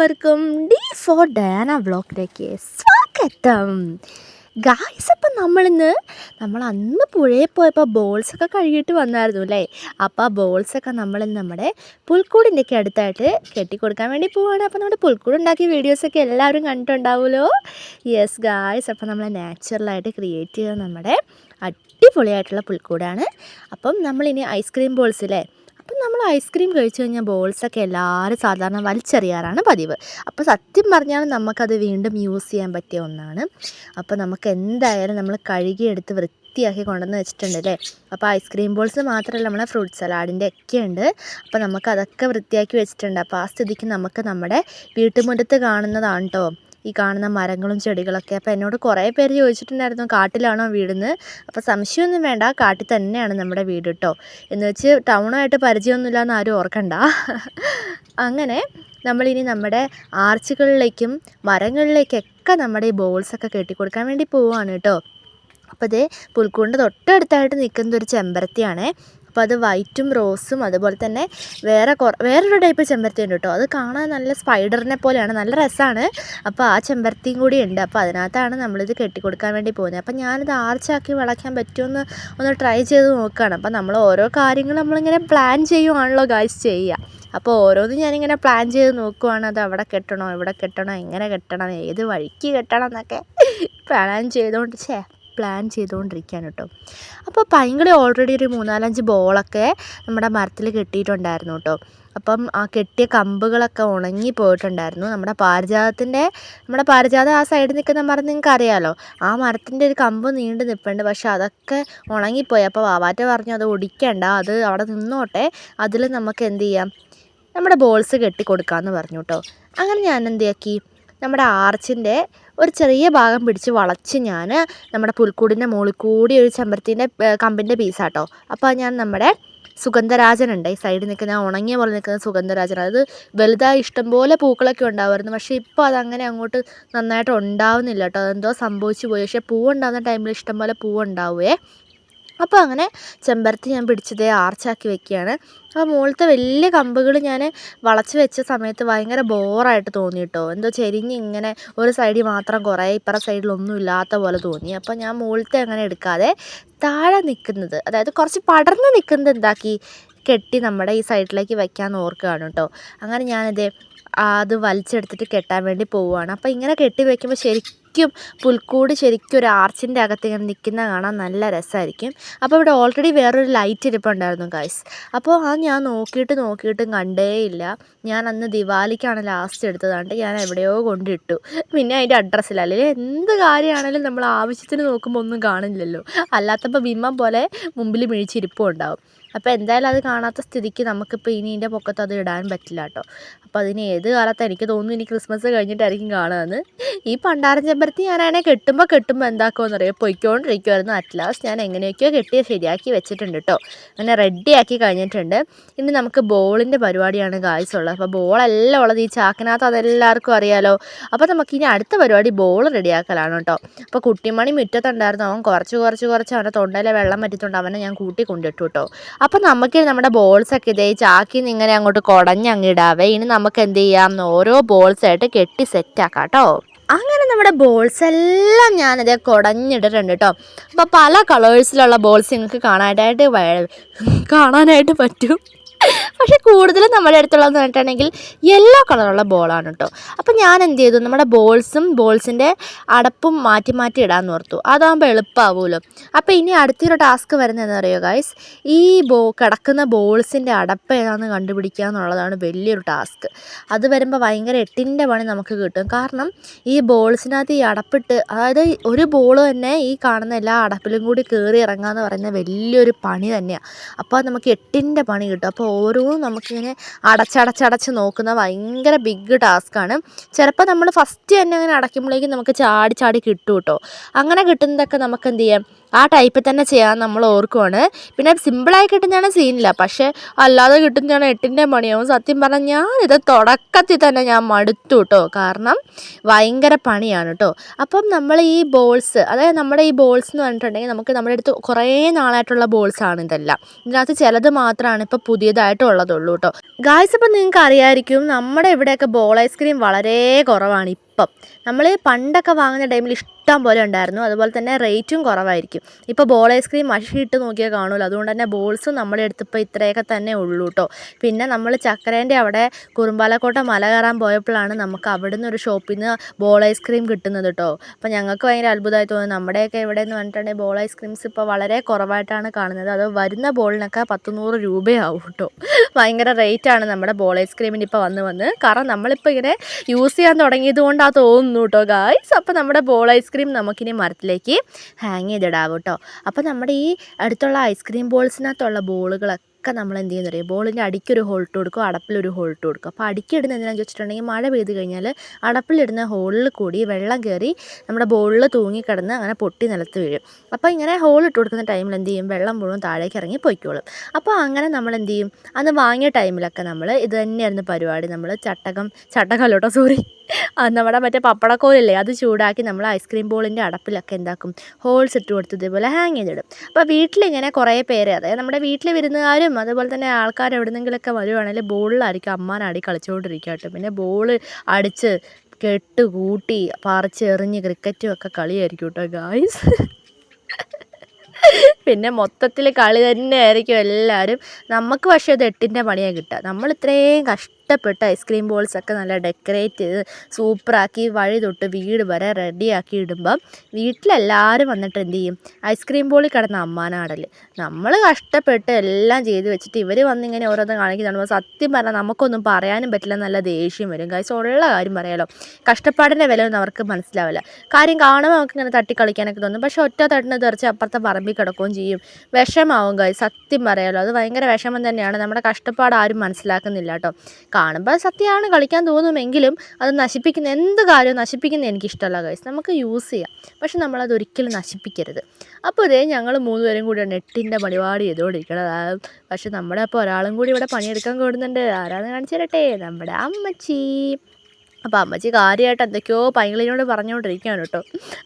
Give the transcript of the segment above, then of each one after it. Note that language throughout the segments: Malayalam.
എല്ലാവർക്കും ഡി ഫോർ ഡയാന വ്ളോഗിലേക്ക് സ്വാഗതം. ഗായ്സ് അപ്പം നമ്മളിന്ന് നമ്മൾ അന്ന് പുഴയിൽ പോയപ്പോൾ ബോൾസൊക്കെ കഴുകിയിട്ട് വന്നായിരുന്നു അല്ലേ? അപ്പോൾ ആ ബോൾസൊക്കെ നമ്മളിന്ന് നമ്മുടെ പുൽക്കൂടിന്റെയൊക്കെ അടുത്തായിട്ട് കെട്ടിക്കൊടുക്കാൻ വേണ്ടി പോവുകയാണ് അപ്പോൾ നമ്മുടെ പുൽക്കൂട് ഉണ്ടാക്കിയ വീഡിയോസൊക്കെ എല്ലാവരും കണ്ടിട്ടുണ്ടാവുമല്ലോ? യെസ് ഗായ്സ് അപ്പോൾ നമ്മൾ നാച്ചുറലായിട്ട് ക്രിയേറ്റ് ചെയ്ത നമ്മുടെ അടിപൊളിയായിട്ടുള്ള പുൽക്കൂടാണ്. അപ്പം നമ്മളിനി ഐസ്ക്രീം ബോൾസ് അല്ലേ അപ്പം നമ്മൾ ഐസ്ക്രീം കഴിച്ചു കഴിഞ്ഞാൽ ബോൾസൊക്കെ എല്ലാവരും സാധാരണ വലിച്ചെറിയാറാണ് പതിവ്. അപ്പോൾ സത്യം പറഞ്ഞാൽ നമുക്കത് വീണ്ടും യൂസ് ചെയ്യാൻ പറ്റിയ ഒന്നാണ്. അപ്പോൾ നമുക്ക് എന്തായാലും നമ്മൾ കഴുകിയെടുത്ത് വൃത്തിയാക്കി കൊണ്ടുവന്ന് വെച്ചിട്ടുണ്ട് അല്ലേ? അപ്പോൾ ഐസ്ക്രീം ബോൾസ് മാത്രമല്ല നമ്മളെ ഫ്രൂട്ട് സലാഡിന്റെ ഒക്കെ ഉണ്ട്. അപ്പോൾ നമുക്ക് അതൊക്കെ വൃത്തിയാക്കി വെച്ചിട്ടുണ്ട്. അപ്പോൾ ആ സ്ഥിതിക്ക് നമുക്ക് നമ്മുടെ വീട്ടുമുറ്റത്ത് കാണുന്നതാണ് കേട്ടോ ഈ കാണുന്ന മരങ്ങളും ചെടികളൊക്കെ. അപ്പോൾ എന്നോട് കുറേ പേര് ചോദിച്ചിട്ടുണ്ടായിരുന്നു കാട്ടിലാണോ വീടെന്ന്? അപ്പോൾ സംശയമൊന്നും വേണ്ട കാട്ടിൽ തന്നെയാണ് നമ്മുടെ വീട് കേട്ടോ എന്ന് വെച്ച് ടൗണായിട്ട് പരിചയമൊന്നുമില്ല എന്ന് ആരും ഓർക്കണ്ട. അങ്ങനെ നമ്മളിനി നമ്മുടെ ആർച്ചുകളിലേക്കും മരങ്ങളിലേക്കൊക്കെ നമ്മുടെ ഈ ബോൾസൊക്കെ കെട്ടിക്കൊടുക്കാൻ വേണ്ടി പോവുകയാണ് കേട്ടോ അപ്പോൾ ഇത് പുൽക്കൂടിന്റെ തൊട്ടടുത്തായിട്ട് നിൽക്കുന്നത് ഒരു ചെമ്പരത്തിയാണേ. അപ്പോൾ അത് വൈറ്റും റോസും അതുപോലെ തന്നെ വേറെ കുറ വേറൊരു ടൈപ്പ് ചെമ്പരത്തി ഉണ്ട് കേട്ടോ. അത് കാണാൻ നല്ല സ്പൈഡറിനെ പോലെയാണ്. നല്ല രസമാണ് അപ്പോൾ ആ ചെമ്പരത്തിയും കൂടി ഉണ്ട്. അപ്പോൾ അതിനകത്താണ് നമ്മളിത് കെട്ടിക്കൊടുക്കാൻ വേണ്ടി പോകുന്നത്. അപ്പോൾ ഞാനിത് ആർച്ചാക്കി വളയ്ക്കാൻ പറ്റുമെന്ന് ഒന്ന് ട്രൈ ചെയ്ത് നോക്കുകയാണ്. അപ്പോൾ നമ്മൾ ഓരോ കാര്യങ്ങൾ നമ്മളിങ്ങനെ പ്ലാൻ ചെയ്യുവാണല്ലോ ഗൈസ് ചെയ്യുക. അപ്പോൾ ഓരോന്നും ഞാനിങ്ങനെ പ്ലാൻ ചെയ്ത് നോക്കുവാണ്. അത് അവിടെ കെട്ടണോ ഇവിടെ കെട്ടണോ എങ്ങനെ കെട്ടണം ഏത് വഴിക്ക് കെട്ടണം എന്നൊക്കെ പ്ലാൻ ചെയ്തുകൊണ്ട് ഛേ പ്ലാൻ ചെയ്തുകൊണ്ടിരിക്കുകയാണ് കേട്ടോ. അപ്പോൾ പൈങ്കിളി ഓൾറെഡി ഒരു മൂന്നാലഞ്ച് ബോളൊക്കെ നമ്മുടെ മരത്തിൽ കെട്ടിയിട്ടുണ്ടായിരുന്നു കേട്ടോ. അപ്പം ആ കെട്ടിയ കമ്പുകളൊക്കെ ഉണങ്ങി പോയിട്ടുണ്ടായിരുന്നു. നമ്മുടെ പാരിജാതത്തിന്റെ നമ്മുടെ പാരിജാതം ആ സൈഡിൽ നിൽക്കുന്ന മരം നിങ്ങൾക്ക് അറിയാമല്ലോ ആ മരത്തിന്റെ ഒരു കമ്പ് നീണ്ടു നിൽപ്പുണ്ട് പക്ഷെ അതൊക്കെ ഉണങ്ങിപ്പോയി. അപ്പോൾ വാവാറ്റ പറഞ്ഞു അത് ഒടിക്കണ്ട. അത് അവിടെ നിന്നോട്ടെ. അതിൽ നമുക്ക് എന്ത് ചെയ്യാം? നമ്മുടെ ബോൾസ് കെട്ടി കൊടുക്കാമെന്ന് പറഞ്ഞു കേട്ടോ. അങ്ങനെ ഞാൻ എന്ത് ചെയ്യാക്കി നമ്മുടെ ആർച്ചിന്റെ ഒരു ചെറിയ ഭാഗം പിടിച്ച് വളച്ച് ഞാൻ നമ്മുടെ പുൽക്കൂടിന്റെ മുകളിൽ കൂടി ഒരു ചെമ്പരത്തിന്റെ കമ്പിന്റെ പീസാട്ടോ അപ്പോൾ ഞാൻ നമ്മുടെ സുഗന്ധരാജനുണ്ട്. ഈ സൈഡിൽ നിൽക്കുന്ന ഉണങ്ങിയ പോലെ നിൽക്കുന്ന സുഗന്ധരാജൻ അത് വലുതായി ഇഷ്ടംപോലെ പൂക്കളൊക്കെ ഉണ്ടാവുമായിരുന്നു പക്ഷേ ഇപ്പോൾ അതങ്ങനെ അങ്ങോട്ട് നന്നായിട്ട് ഉണ്ടാവുന്നില്ല കേട്ടോ അതെന്തോ സംഭവിച്ചു പോയി. പക്ഷേ പൂവുണ്ടാകുന്ന ടൈമിൽ ഇഷ്ടംപോലെ പൂവുണ്ടാവുമേ അപ്പോൾ അങ്ങനെ ചെമ്പരത്തി ഞാൻ പിടിച്ചത് ആർച്ചാക്കി വെക്കുകയാണ്. അപ്പോൾ മുകളിലത്തെ വലിയ കമ്പുകൾ ഞാൻ വളച്ച് വെച്ച സമയത്ത് ഭയങ്കര ബോറായിട്ട് തോന്നി കേട്ടോ എന്തോ ചെരിഞ്ഞ് ഇങ്ങനെ ഒരു സൈഡിൽ മാത്രം കുറേ ഇപ്പുറ സൈഡിലൊന്നും ഇല്ലാത്ത പോലെ തോന്നി. അപ്പോൾ ഞാൻ മുകളിലത്തെ അങ്ങനെ എടുക്കാതെ താഴെ നിൽക്കുന്നത് അതായത് കുറച്ച് പടർന്ന് നിൽക്കുന്നത് എന്താക്കി കെട്ടി നമ്മുടെ ഈ സൈഡിലേക്ക് വയ്ക്കാൻ ഓർക്കുകയാണ് കേട്ടോ അങ്ങനെ ഞാനിത് അത് വലിച്ചെടുത്തിട്ട് കെട്ടാൻ വേണ്ടി പോവുകയാണ്. അപ്പോൾ ഇങ്ങനെ കെട്ടി വയ്ക്കുമ്പോൾ ശരിക്കും പുൽക്കൂട് ശരിക്കും ഒരു ആർച്ചിന്റെ അകത്ത് ഇങ്ങനെ നിൽക്കുന്ന കാണാൻ നല്ല രസമായിരിക്കും അപ്പോൾ ഇവിടെ ഓൾറെഡി വേറൊരു ലൈറ്റ് ഇരിപ്പുണ്ടായിരുന്നു ഗൈസ് അപ്പോൾ ആ ഞാൻ നോക്കിയിട്ട് നോക്കിയിട്ടും കണ്ടേയില്ല. ഞാൻ അന്ന് ദിവാലിക്കാണ് ലാസ്റ്റ് എടുത്തതാണ്ട് ഞാൻ എവിടെയോ കൊണ്ടിട്ടു. പിന്നെ അതിന്റെ അഡ്രസ്സില്ല അല്ലെങ്കിൽ എന്ത് കാര്യമാണെങ്കിലും നമ്മൾ ആവശ്യത്തിന് നോക്കുമ്പോൾ ഒന്നും കാണില്ലല്ലോ. അല്ലാത്തപ്പോൾ ബിംബം പോലെ മുമ്പിൽ മിഴിച്ചിരിപ്പും ഉണ്ടാവും അപ്പോൾ എന്തായാലും അത് കാണാത്ത സ്ഥിതിക്ക് നമുക്കിപ്പോൾ ഇനി ഇതിന്റെ പൊക്കത്ത് അത് ഇടാൻ പറ്റില്ല കേട്ടോ അപ്പോൾ അതിന് ഏത് കാലത്ത് എനിക്ക് തോന്നുന്നു ഇനി ക്രിസ്മസ് കഴിഞ്ഞിട്ടായിരിക്കും കാണുകയെന്ന് ഈ പണ്ടാരൻ ചെമ്പരത്തി ഞാനതിനെ കെട്ടുമ്പോൾ കെട്ടുമ്പോൾ എന്താക്കുമെന്ന് അറിയാം പൊയ്ക്കൊണ്ടിരിക്കുമായിരുന്നു അറ്റ്ലാസ്റ്റ് ഞാൻ എങ്ങനെയൊക്കെയോ കെട്ടിയ ശരിയാക്കി വെച്ചിട്ടുണ്ട് കേട്ടോ അങ്ങനെ റെഡിയാക്കി കഴിഞ്ഞിട്ടുണ്ട്. ഇനി നമുക്ക് ബോളിന്റെ പരിപാടിയാണ് ഗായ്സ് ഉള്ളത്. അപ്പോൾ ബോളെല്ലാം ഉള്ളത് ഈ ചാക്കിനകത്ത് അതെല്ലാവർക്കും അറിയാലോ. അപ്പോൾ നമുക്ക് ഇനി അടുത്ത പരിപാടി ബോൾ റെഡിയാക്കലാണ് കേട്ടോ അപ്പോൾ കുട്ടിമണി മുറ്റത്തുണ്ടായിരുന്നു. അവൻ കുറച്ച് കുറച്ച് കുറച്ച് അവന്റെ തൊണ്ടയിലെ വെള്ളം പറ്റിയിട്ടുണ്ട് അവനെ ഞാൻ കൂട്ടി കൊണ്ടിട്ടു കേട്ടോ അപ്പോൾ നമുക്ക് നമ്മുടെ ബോൾസൊക്കെ ഇതേ ചാക്കി ഇങ്ങനെ അങ്ങോട്ട് കുടഞ്ഞങ്ങിടാവേ ഇനി നമുക്ക് എന്ത് ചെയ്യാം? ഓരോ ബോൾസായിട്ട് കെട്ടി സെറ്റാക്കാം കേട്ടോ അങ്ങനെ നമ്മുടെ ബോൾസ് എല്ലാം ഞാനിതേ കുടഞ്ഞിട്ടിട്ടുണ്ട് കേട്ടോ അപ്പോൾ പല കളേഴ്സിലുള്ള ബോൾസ് നിങ്ങൾക്ക് കാണാനായിട്ട് കാണാനായിട്ട് പറ്റും. പക്ഷേ കൂടുതലും നമ്മുടെ അടുത്തുള്ളതെന്ന് പറഞ്ഞിട്ടുണ്ടെങ്കിൽ യെല്ലോ കളറുള്ള ബോളാണ് കേട്ടോ അപ്പോൾ ഞാൻ എന്ത് ചെയ്തു? നമ്മുടെ ബോൾസും ബോൾസിന്റെ അടപ്പും മാറ്റി മാറ്റി ഇടാൻ ഓർത്തു. അതാകുമ്പോൾ എളുപ്പമാവുമല്ലോ അപ്പോൾ ഇനി അടുത്തൊരു ടാസ്ക് വരുന്നതെന്ന് അറിയോ ഗൈസ് ഈ ബോ കിടക്കുന്ന ബോൾസിന്റെ അടപ്പ് ഏതാണെന്ന് കണ്ടുപിടിക്കുക എന്നുള്ളതാണ് വലിയൊരു ടാസ്ക് അത് വരുമ്പോൾ ഭയങ്കര എട്ടിന്റെ പണി നമുക്ക് കിട്ടും. കാരണം ഈ ബോൾസിനകത്ത് ഈ അടപ്പിട്ട് അതായത് ഒരു ബോൾ തന്നെ ഈ കാണുന്ന എല്ലാ അടപ്പിലും കൂടി കയറി ഇറങ്ങുക എന്ന് പറയുന്ന വലിയൊരു പണി തന്നെയാണ് അപ്പോൾ നമുക്ക് എട്ടിന്റെ പണി കിട്ടും. അപ്പോൾ ഓരോന്നും നമുക്കിങ്ങനെ അടച്ചടച്ചടച്ച് നോക്കുന്ന ഭയങ്കര ബിഗ് ടാസ്ക്കാണ് ചിലപ്പോൾ നമ്മൾ ഫസ്റ്റ് തന്നെ അങ്ങനെ അടയ്ക്കുമ്പോഴേക്കും നമുക്ക് ചാടി ചാടി കിട്ടും കേട്ടോ അങ്ങനെ കിട്ടുന്നതൊക്കെ നമുക്ക് എന്ത് ചെയ്യാം? ആ ടൈപ്പിൽ തന്നെ ചെയ്യാൻ നമ്മൾ ഓർക്കുവാണ്. പിന്നെ സിമ്പിളായി കിട്ടുന്നതാണ് സീനില്ല പക്ഷേ അല്ലാതെ കിട്ടുന്നതാണ് എട്ടിന്റെ പണിയാവും സത്യം പറഞ്ഞാൽ ഞാനിത് തുടക്കത്തിൽ തന്നെ ഞാൻ മടുത്തു കേട്ടോ കാരണം ഭയങ്കര പണിയാണ് കേട്ടോ അപ്പം നമ്മൾ ഈ ബോൾസ് അതായത് നമ്മുടെ ഈ ബോൾസ് എന്ന് പറഞ്ഞിട്ടുണ്ടെങ്കിൽ നമുക്ക് നമ്മുടെ അടുത്ത് കുറേ നാളായിട്ടുള്ള ബോൾസാണ് ഇതെല്ലാം. ഇതിനകത്ത് ചിലത് മാത്രമാണ് ഇപ്പോൾ പുതിയതായിട്ടുള്ളതുള്ളൂ കേട്ടോ ഗായ്സ് ഇപ്പം നിങ്ങൾക്ക് അറിയാമായിരിക്കും നമ്മുടെ ഇവിടെയൊക്കെ ബോൾ ഐസ്ക്രീം വളരെ കുറവാണ്. ഇപ്പം നമ്മൾ പണ്ടൊക്കെ വാങ്ങുന്ന ടൈമിൽ ഇഷ്ടം പോലെ ഉണ്ടായിരുന്നു. അതുപോലെ തന്നെ റേറ്റും കുറവായിരിക്കും. ഇപ്പോൾ ബോൾ ഐസ്ക്രീം മഷിയിട്ട് നോക്കിയാൽ കാണുമല്ലോ അതുകൊണ്ട് തന്നെ ബോൾസും നമ്മുടെ അടുത്ത് ഇപ്പോൾ ഇത്രയൊക്കെ തന്നെ ഉള്ളൂ കേട്ടോ പിന്നെ നമ്മൾ ചക്കരേന്റെ അവിടെ കുറുമ്പാലക്കോട്ട മല കയറാൻ പോയപ്പോഴാണ് നമുക്ക് അവിടുന്ന് ഒരു ഷോപ്പിൽ നിന്ന് ബോൾ ഐസ്ക്രീം കിട്ടുന്നത് കേട്ടോ അപ്പോൾ ഞങ്ങൾക്ക് ഭയങ്കര അത്ഭുതമായി തോന്നുന്നു. നമ്മുടെയൊക്കെ ഇവിടെ എന്ന് പറഞ്ഞിട്ടുണ്ടെങ്കിൽ ബോൾ ഐസ്ക്രീംസ് ഇപ്പോൾ വളരെ കുറവായിട്ടാണ് കാണുന്നത്. അത് വരുന്ന ബോളിനൊക്കെ പത്ത് നൂറ് രൂപയാവും കേട്ടോ ഭയങ്കര റേറ്റാണ് നമ്മുടെ ബോൾ ഐസ്ക്രീമിന് ഇപ്പോൾ വന്ന് വന്ന്. കാരണം നമ്മളിപ്പോൾ ഇങ്ങനെ യൂസ് ചെയ്യാൻ തുടങ്ങിയത് കൊണ്ടാണ് തോന്നുന്നു കേട്ടോ ഗായ്സ് അപ്പോൾ നമ്മുടെ ബോൾ ഐസ്ക്രീം നമുക്കിനി മരത്തിലേക്ക് ഹാങ് ചെയ്തിടാവും കേട്ടോ അപ്പോൾ നമ്മുടെ ഈ അടുത്തുള്ള ഐസ്ക്രീം ബോൾസിനകത്തുള്ള ബോളുകളൊക്കെ നമ്മൾ എന്ത് ചെയ്യുന്ന അറിയാം ബോളിന്റെ അടിക്കൊരു ഹോൾട്ട് കൊടുക്കും അടപ്പിലൊരു ഹോൾട്ട് കൊടുക്കും. അപ്പോൾ അടിക്കിടുന്ന എന്തിനാണെന്ന് വെച്ചിട്ടുണ്ടെങ്കിൽ മഴ പെയ്ത് കഴിഞ്ഞാൽ അടപ്പിലിടുന്ന ഹോളിൽ കൂടി വെള്ളം കയറി നമ്മുടെ ബോളിൽ തൂങ്ങിക്കിടന്ന് അങ്ങനെ പൊട്ടി നിലത്ത് വീഴും. അപ്പോൾ ഇങ്ങനെ ഹോൾ ഇട്ട് കൊടുക്കുന്ന ടൈമിൽ എന്ത് ചെയ്യും? വെള്ളം മുഴുവൻ താഴേക്ക് ഇറങ്ങി പൊയ്ക്കോളും. അപ്പോൾ അങ്ങനെ നമ്മൾ എന്ത് ചെയ്യും അന്ന് വാങ്ങിയ ടൈമിലൊക്കെ നമ്മൾ ഇത് തന്നെയായിരുന്നു പരിപാടി. നമ്മൾ ചട്ടകം ചട്ടകല്ലോട്ടോ സോറി നമ്മുടെ മറ്റേ പപ്പടക്കോലില്ലേ? അത് ചൂടാക്കി നമ്മൾ ഐസ്ക്രീം ബോളിന്റെ അടപ്പിലൊക്കെ എന്താക്കും? ഹോൾസ് ഇട്ട് കൊടുത്ത് ഇതേപോലെ ഹാങ് ചെയ്തിടും. അപ്പോൾ വീട്ടിലിങ്ങനെ കുറേ പേര് അതായത് നമ്മുടെ വീട്ടിൽ വിരുന്നുകാരും അതുപോലെ തന്നെ ആൾക്കാർ എവിടെന്നെങ്കിലൊക്കെ വരുവാണെങ്കിൽ ബോളിലായിരിക്കും അമ്മാനാടി കളിച്ചുകൊണ്ടിരിക്കുക കേട്ടോ. പിന്നെ ബോൾ അടിച്ച് കെട്ട് കൂട്ടി പറിച്ച് എറിഞ്ഞ് ക്രിക്കറ്റും ഒക്കെ കളിയായിരിക്കും കേട്ടോ ഗായ്സ് പിന്നെ മൊത്തത്തിൽ കളി തന്നെ ആയിരിക്കും എല്ലാവരും നമുക്ക് പക്ഷേ അത് എട്ടിന്റെ പണിയാണ് കിട്ടുക. നമ്മൾ ഇത്രയും കഷ്ടപ്പെട്ട് ഐസ്ക്രീം ബോൾസൊക്കെ നല്ല ഡെക്കറേറ്റ് ചെയ്ത് സൂപ്പറാക്കി വഴി തൊട്ട് വീട് വരെ റെഡിയാക്കി ഇടുമ്പം വീട്ടിലെല്ലാവരും വന്നിട്ട് എന്ത് ചെയ്യും? ഐസ്ക്രീം ബോളിൽ കിടന്ന അമ്മാനാടൽ നമ്മൾ കഷ്ടപ്പെട്ട് എല്ലാം ചെയ്ത് വെച്ചിട്ട് ഇവർ വന്നിങ്ങനെ ഓരോന്ന് കാണിക്കുന്നുണ്ട് സത്യം പറഞ്ഞാൽ നമുക്കൊന്നും പറയാനും പറ്റില്ല നല്ല ദേഷ്യം വരും. കാര്യം ഉള്ള കാര്യം പറയാലോ. കഷ്ടപ്പാടിന്റെ വില ഒന്നും അവർക്ക് മനസ്സിലാവില്ല. കാര്യം കാണുമ്പോൾ നമുക്ക് ഇങ്ങനെ തട്ടിക്കളിക്കാനൊക്കെ തോന്നും. പക്ഷേ ഒറ്റ തട്ടിന് തെറിച്ച് അപ്പുറത്തെ പറമ്പിൽ കിടക്കുകയും ചെയ്യും. വിഷമാവും കാര്യം സത്യം പറയാലോ. അത് ഭയങ്കര വിഷമം തന്നെയാണ്. നമ്മുടെ കഷ്ടപ്പാട് ആരും മനസ്സിലാക്കുന്നില്ല കേട്ടോ. കാണുമ്പോൾ സത്യമാണ് കളിക്കാൻ തോന്നുമെങ്കിലും അത് നശിപ്പിക്കുന്ന എന്ത് കാര്യവും നശിപ്പിക്കുന്ന എനിക്കിഷ്ടമല്ല ഗൈസ് നമുക്ക് യൂസ് ചെയ്യാം. പക്ഷെ നമ്മളത് ഒരിക്കലും നശിപ്പിക്കരുത്. അപ്പോൾ ഇതേ ഞങ്ങൾ മൂന്ന് പേരും നെറ്റിന്റെ പണിപാട് ചെയ്തുകൊണ്ടിരിക്കണം ചെയ്തുകൊണ്ടിരിക്കുന്നത് പക്ഷെ നമ്മുടെ അപ്പോൾ ഒരാളും കൂടി ഇവിടെ പണിയെടുക്കാൻ കൂടുന്നുണ്ട്. ആരാന്ന് കാണിച്ചു തരട്ടെ? നമ്മുടെ അമ്മച്ചി. അപ്പോൾ അമ്മച്ചി കാര്യമായിട്ട് എന്തൊക്കെയോ പൈങ്ങളിനോട് പറഞ്ഞുകൊണ്ടിരിക്കുകയാണ് കേട്ടോ.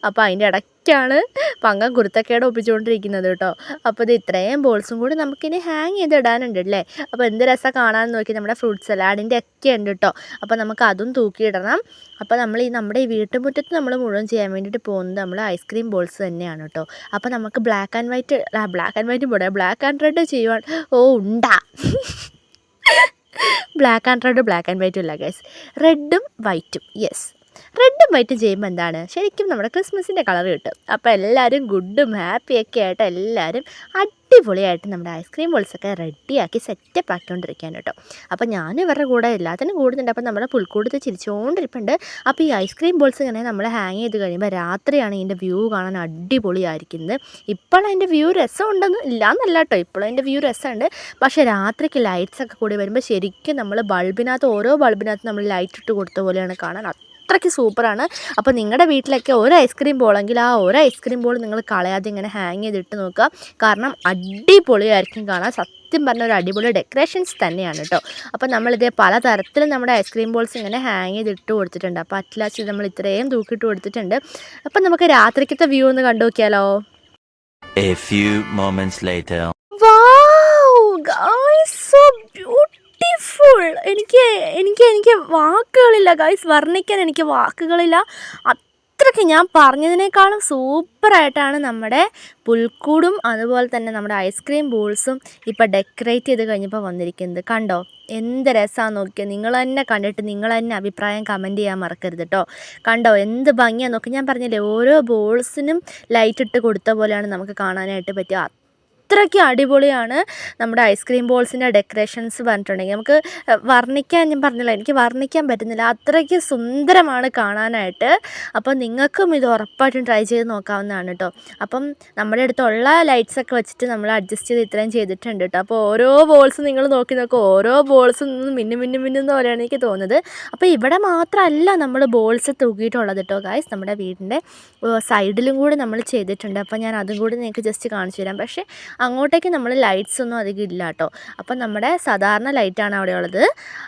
അപ്പോൾ അതിന്റെ ഇടയ്ക്കാണ് പങ്കം കുരുത്തക്കേട് ഒപ്പിച്ചുകൊണ്ടിരിക്കുന്നത് കേട്ടോ. അപ്പോൾ ഇത് ഇത്രയും ബോൾസും കൂടി നമുക്കിനി ഹാങ് ചെയ്ത് ഇടാനുണ്ട് അല്ലേ? അപ്പോൾ എന്ത് രസം കാണാൻ നോക്കി നമ്മുടെ ഫ്രൂട്ട് സലാഡിന്റെ ഒക്കെ ഉണ്ട് കേട്ടോ. അപ്പോൾ നമുക്ക് അതും തൂക്കിയിടണം. അപ്പോൾ നമ്മൾ ഈ നമ്മുടെ ഈ വീട്ടുമുറ്റത്ത് നമ്മൾ മുഴുവൻ ചെയ്യാൻ വേണ്ടിയിട്ട് പോകുന്നത് നമ്മൾ ഐസ്ക്രീം ബോൾസ് തന്നെയാണ് കേട്ടോ. അപ്പോൾ നമുക്ക് black and white black and white പോടെ ബ്ലാക്ക് ആൻഡ് റെഡ് ചെയ്യുവാൻ ഓ ഉണ്ടാ. Black and red black and വൈറ്റും ഇല്ല ഗൈസ് റെഡും വൈറ്റും യെസ് റെഡും വൈറ്റും ചെയ്യുമ്പോൾ എന്താണ്? ശരിക്കും നമ്മുടെ ക്രിസ്മസിന്റെ കളർ കിട്ടും. അപ്പോൾ എല്ലാവരും ഗുഡും ഹാപ്പിയൊക്കെ ആയിട്ട് എല്ലാവരും അടിപൊളിയായിട്ട് നമ്മുടെ ഐസ്ക്രീം ബോൾസൊക്കെ റെഡിയാക്കി സെറ്റപ്പ് ആക്കിക്കൊണ്ടിരിക്കാൻ കേട്ടോ. അപ്പോൾ ഞാൻ ഇവരുടെ കൂടെ എല്ലാത്തിനും കൂടുന്നുണ്ട്. അപ്പോൾ നമ്മുടെ പുൽക്കൂടത്ത് ചിരിച്ചുകൊണ്ടിരിപ്പുണ്ട്. അപ്പോൾ ഈ ഐസ്ക്രീം ബോൾസ് ഇങ്ങനെ നമ്മൾ ഹാങ് ചെയ്ത് കഴിയുമ്പോൾ രാത്രിയാണ് ഇതിന്റെ വ്യൂ കാണാൻ അടിപൊളിയായിരിക്കുന്നത്. ഇപ്പോൾ അതിന്റെ വ്യൂ രസമുണ്ടെന്ന് ഇല്ലയെന്നല്ല കേട്ടോ. ഇപ്പോഴും അതിന്റെ വ്യൂ രസമുണ്ട്. പക്ഷേ രാത്രിക്ക് ലൈറ്റ്സൊക്കെ കൂടി വരുമ്പോൾ ശരിക്കും നമ്മൾ ബൾബിനകത്ത് ഓരോ ബൾബിനകത്ത് നമ്മൾ ലൈറ്റ് ഇട്ട് കൊടുത്ത പോലെയാണ് കാണാൻ അത്രയ്ക്ക് സൂപ്പറാണ്. അപ്പോൾ നിങ്ങളുടെ വീട്ടിലൊക്കെ ഒരു ഐസ്ക്രീം ബോളെങ്കിൽ ആ ഒരു ഐസ്ക്രീം ബോൾ നിങ്ങൾ കളയാതെ ഇങ്ങനെ ഹാങ് ചെയ്തിട്ട് നോക്കുക. കാരണം അടിപൊളിയായിരിക്കും കാണാൻ. സത്യം പറഞ്ഞ ഒരു അടിപൊളി ഡെക്കറേഷൻസ് തന്നെയാണ് കേട്ടോ അപ്പോൾ നമ്മളിതേ പല തരത്തിലും നമ്മുടെ ഐസ്ക്രീം ബോൾസ് ഇങ്ങനെ ഹാങ് ചെയ്തിട്ട് കൊടുത്തിട്ടുണ്ട്. അപ്പോൾ അറ്റ്ലാസ്റ്റ് നമ്മൾ ഇത്രയും തൂക്കിയിട്ട് കൊടുത്തിട്ടുണ്ട്. അപ്പം നമുക്ക് രാത്രിക്കത്തെ വ്യൂ ഒന്ന് കണ്ടു നോക്കിയാലോ A few moments later. Wow guys so beautiful എനിക്ക് എനിക്ക് വാക്കുകളില്ല ഗൈസ് വർണിക്കാൻ എനിക്ക് വാക്കുകളില്ല. അത്രയ്ക്ക് ഞാൻ പറഞ്ഞതിനേക്കാളും സൂപ്പറായിട്ടാണ് നമ്മുടെ പുൽക്കൂടും അതുപോലെ തന്നെ നമ്മുടെ ഐസ്ക്രീം ബോൾസും ഇപ്പോൾ ഡെക്കറേറ്റ് ചെയ്ത് കഴിഞ്ഞപ്പോൾ വന്നിരിക്കുന്നത്. കണ്ടോ? എന്ത് രസമാണ് നോക്കിയാൽ നിങ്ങൾ തന്നെ കണ്ടിട്ട് നിങ്ങൾ തന്നെ അഭിപ്രായം കമന്റ് ചെയ്യാൻ മറക്കരുത് കേട്ടോ കണ്ടോ? എന്ത് ഭംഗിയാണ് നോക്കി ഞാൻ പറഞ്ഞില്ലേ ഓരോ ബോൾസിനും ലൈറ്റ് ഇട്ട് കൊടുത്ത പോലെയാണ് നമുക്ക് കാണാനായിട്ട് പറ്റുക. അത്രയ്ക്ക് അടിപൊളിയാണ് നമ്മുടെ ഐസ്ക്രീം ബോൾസിന്റെ ഡെക്കറേഷൻസ് പറഞ്ഞിട്ടുണ്ടെങ്കിൽ. നമുക്ക് വർണിക്കാൻ ഞാൻ പറഞ്ഞില്ല. എനിക്ക് വർണിക്കാൻ പറ്റുന്നില്ല. അത്രയ്ക്ക് സുന്ദരമാണ് കാണാനായിട്ട്. അപ്പോൾ നിങ്ങൾക്കും ഇത് ഉറപ്പായിട്ടും ട്രൈ ചെയ്ത് നോക്കാവുന്നതാണ് കേട്ടോ അപ്പം നമ്മുടെ അടുത്തുള്ള ലൈറ്റ്സൊക്കെ വെച്ചിട്ട് നമ്മൾ അഡ്ജസ്റ്റ് ചെയ്ത് ഇത്രയും ചെയ്തിട്ടുണ്ട് കേട്ടോ അപ്പോൾ ഓരോ ബോൾസും നിങ്ങൾ നോക്കി നോക്കുക ഓരോ ബോൾസും മിന്നു മിന്നു മിന്നുന്ന പോലെയാണ് എനിക്ക് തോന്നുന്നത്. അപ്പോൾ ഇവിടെ മാത്രമല്ല നമ്മൾ ബോൾസ് തൂക്കിയിട്ടുള്ളത് കേട്ടോ ഗായ്സ് നമ്മുടെ വീടിന്റെ സൈഡിലും കൂടി നമ്മൾ ചെയ്തിട്ടുണ്ട്. അപ്പോൾ ഞാൻ അതും കൂടി നിങ്ങൾക്ക് ജസ്റ്റ് കാണിച്ചു തരാം. പക്ഷേ അങ്ങോട്ടേക്ക് നമ്മൾ ലൈറ്റ്സ് ഒന്നും അധികം ഇല്ല കേട്ടോ അപ്പം നമ്മുടെ സാധാരണ ലൈറ്റാണ് അവിടെ ഉള്ളത്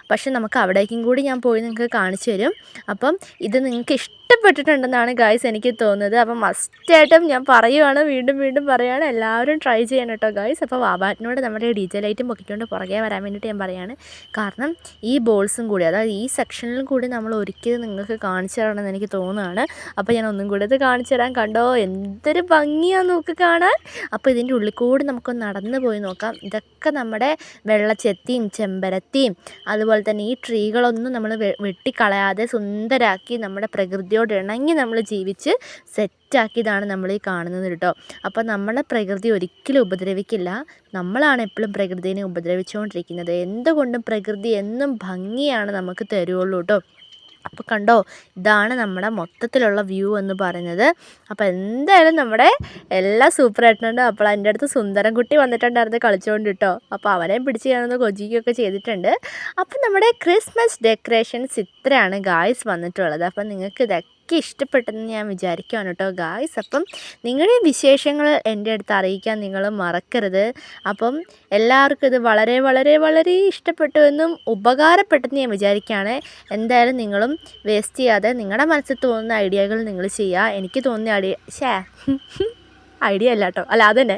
പക്ഷെ നമുക്ക് അവിടേക്കും കൂടി ഞാൻ പോയി നിങ്ങൾക്ക് കാണിച്ചു തരും അപ്പം ഇത് നിങ്ങൾക്ക് ഇഷ്ടപ്പെട്ടിട്ടുണ്ടെന്നാണ് ഗായ്സ് എനിക്ക് തോന്നുന്നത്. അപ്പം മസ്റ്റായിട്ടും ഞാൻ പറയുവാണ് വീണ്ടും വീണ്ടും പറയുകയാണ് എല്ലാവരും ട്രൈ ചെയ്യണം കേട്ടോ ഗായ്സ് അപ്പോൾ വാബാറ്റിനോട് നമ്മുടെ ഡി ജെ ലൈറ്റും പൊക്കിക്കൊണ്ട് പുറകെ വരാൻ വേണ്ടിയിട്ട് ഞാൻ പറയുകയാണ് കാരണം ഈ ബോൾസും കൂടി അതായത് ഈ സെക്ഷനിലും കൂടി നമ്മൾ ഒരിക്കലും നിങ്ങൾക്ക് കാണിച്ചു തരണമെന്ന് എനിക്ക് തോന്നുകയാണ് അപ്പോൾ ഞാൻ ഒന്നും കൂടി ഇത് കാണിച്ചു തരാം. കണ്ടോ? എന്തൊരു ഭംഗിയാണ് നോക്ക് കാണാൻ. അപ്പോൾ ഇതിന്റെ ഉള്ളിൽ കൂടി നമുക്കൊന്ന് നടന്നു പോയി നോക്കാം. ഇതൊക്കെ നമ്മുടെ വെള്ളച്ചെത്തിയും ചെമ്പരത്തിയും അതുപോലെ തന്നെ ഈ ട്രീകളൊന്നും നമ്മൾ വെട്ടിക്കളയാതെ സുന്ദരാക്കി നമ്മുടെ പ്രകൃതിയോട് ഇണങ്ങി നമ്മൾ ജീവിച്ച് സെറ്റാക്കിയതാണ് നമ്മൾ ഈ കാണുന്നത് കേട്ടോ. അപ്പോൾ നമ്മളെ പ്രകൃതി ഒരിക്കലും ഉപദ്രവിക്കില്ല. നമ്മളാണ് എപ്പോഴും പ്രകൃതിനെ ഉപദ്രവിച്ചുകൊണ്ടിരിക്കുന്നത് എന്തുകൊണ്ടും പ്രകൃതി എന്നും ഭംഗിയാണ് നമുക്ക് തരുള്ളൂ കേട്ടോ. അപ്പോൾ കണ്ടോ ഇതാണ് നമ്മുടെ മൊത്തത്തിലുള്ള വ്യൂ എന്ന് പറയുന്നത്. അപ്പോൾ എന്തായാലും നമ്മുടെ എല്ലാം സൂപ്പർ ആയിട്ടുണ്ട്? അപ്പോൾ എന്റെ അടുത്ത് സുന്ദരൻകുട്ടി വന്നിട്ടുണ്ടായിരുന്നു കളിച്ചുകൊണ്ട് കേട്ടോ അപ്പോൾ അവനെയും പിടിച്ച് ഞാനൊന്ന് കൊജിക്കുകയൊക്കെ ചെയ്തിട്ടുണ്ട്. അപ്പോൾ നമ്മുടെ ക്രിസ്മസ് ഡെക്കറേഷൻസ് ഇത്രയാണ് ഗായ്സ് വന്നിട്ടുള്ളത്. അപ്പോൾ നിങ്ങൾക്ക് ഇതൊക്കെ ഇഷ്ടപ്പെട്ടെന്ന് ഞാൻ വിചാരിക്കുകയാണ് കേട്ടോ ഗായ്സ് അപ്പം നിങ്ങളുടെ വിശേഷങ്ങൾ എന്റെ അടുത്ത് അറിയിക്കാൻ നിങ്ങൾ മറക്കരുത്. അപ്പം എല്ലാവർക്കും ഇത് വളരെ വളരെ വളരെ ഇഷ്ടപ്പെട്ടു എന്നും ഉപകാരപ്പെട്ടെന്ന് ഞാൻ വിചാരിക്കുകയാണ്. എന്തായാലും നിങ്ങളും വേസ്റ്റ് ചെയ്യാതെ നിങ്ങളുടെ മനസ്സിൽ തോന്നുന്ന ഐഡിയകൾ നിങ്ങൾ ചെയ്യുക. എനിക്ക് തോന്നിയ ഐഡിയ ഷേ ഐഡിയ അല്ല കേട്ടോ അല്ല അതന്നെ.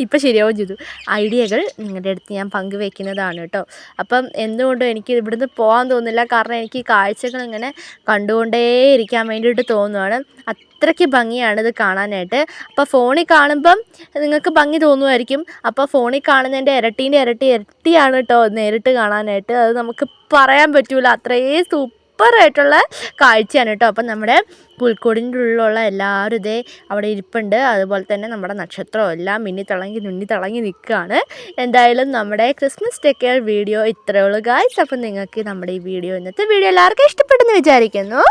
ഇപ്പം ശരിയാവും ചെയ്തു. ഐഡിയകൾ നിങ്ങളുടെ അടുത്ത് ഞാൻ പങ്കുവെക്കുന്നതാണ് കേട്ടോ അപ്പം എന്തുകൊണ്ടും എനിക്ക് ഇവിടുന്ന് പോകാൻ തോന്നുന്നില്ല. കാരണം എനിക്ക് കാഴ്ചകൾ ഇങ്ങനെ കണ്ടുകൊണ്ടേ ഇരിക്കാൻ വേണ്ടിയിട്ട് തോന്നുവാണ്. അത്രയ്ക്ക് ഭംഗിയാണ് ഇത് കാണാനായിട്ട്. അപ്പോൾ ഫോണിൽ കാണുമ്പം നിങ്ങൾക്ക് ഭംഗി തോന്നുമായിരിക്കും അപ്പോൾ ഫോണിൽ കാണുന്നതിന്റെ ഇരട്ടീന്റെ ഇരട്ടി ഇരട്ടിയാണ് കേട്ടോ നേരിട്ട് കാണാനായിട്ട്. അത് നമുക്ക് പറയാൻ പറ്റൂല. അത്രയും സൂപ്പറായിട്ടുള്ള കാഴ്ചയാണ് കേട്ടോ. അപ്പം നമ്മുടെ പുൽക്കൂടിന്റെ ഉള്ളിലുള്ള എല്ലാവരും ഇതേ അവിടെ ഇരിപ്പുണ്ട്. അതുപോലെ തന്നെ നമ്മുടെ നക്ഷത്രവും എല്ലാം മിന്നി തിളങ്ങി മിന്നി തിളങ്ങി നിൽക്കുകയാണ്. എന്തായാലും നമ്മുടെ ക്രിസ്മസ് ഡെക്കർ വീഡിയോ ഇത്രയേ ഉള്ളൂ ഗായ്സ് അപ്പം നിങ്ങൾക്ക് നമ്മുടെ ഈ വീഡിയോ ഇന്നത്തെ വീഡിയോ എല്ലാവർക്കും ഇഷ്ടപ്പെട്ടെന്ന് വിചാരിക്കുന്നു.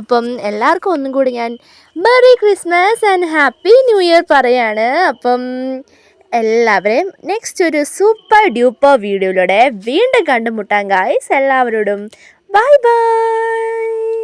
അപ്പം എല്ലാവർക്കും ഒന്നും കൂടി ഞാൻ merry Christmas and happy new year പറയാണ്. അപ്പം എല്ലാവരെയും നെക്സ്റ്റ് ഒരു സൂപ്പർ ഡ്യൂപ്പർ വീഡിയോയിലൂടെ വീണ്ടും കണ്ടുമുട്ടാൻ ഗായ്സ് എല്ലാവരോടും Bye bye!